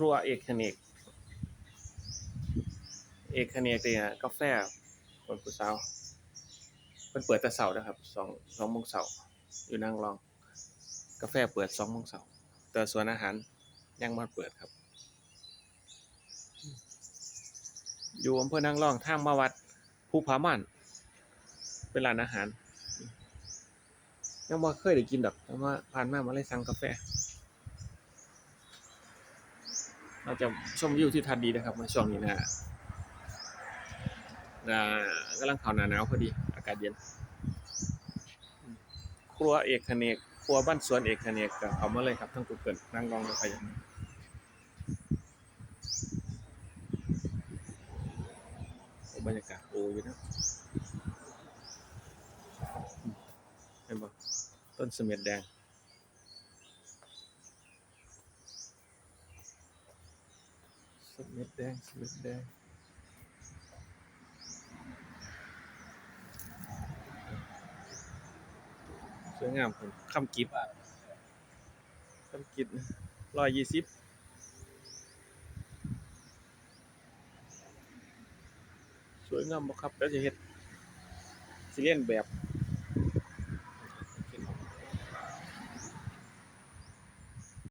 ครัวเอกเนกเอกเนกเนี่ยกาแฟคนผู้สาวเพิ่นเปิดแต่เช้านะครับสองสองโมงเช้าอยู่นางรอง กาแฟเปิดสองโมงเช้าแต่ส่วนอาหารยังบ่เปิดครับ อยู่อำเภอนางรองทางมาวัดภูผาม่านเป็นร้านอาหารยังบ่เคยได้กินดอกแต่ว่าผ่านมามาเลยสั่งกาแฟ เราจะชมวิวที่ทันดีนะครับในช่วงนี้นะนะกำลังเข้าหนาหนาวพอดี อากาศเย็น ครัวเอกเนกครัวบ้านสวนเอกเนกก็เขามาเลยครับทั้ง Google นั่งลองเลยไปอย่างโอ้บรรยากาศโอ้ยนะเห็นบ่ต้นเสม็ดแดง สเม็ดแดงสเม็ดแดงสวยงามผมคำกิบคำกิบร้อยยี่สิบสวยงามบ่ครับแล้วจะเฮ็ดสิเลียนแบบ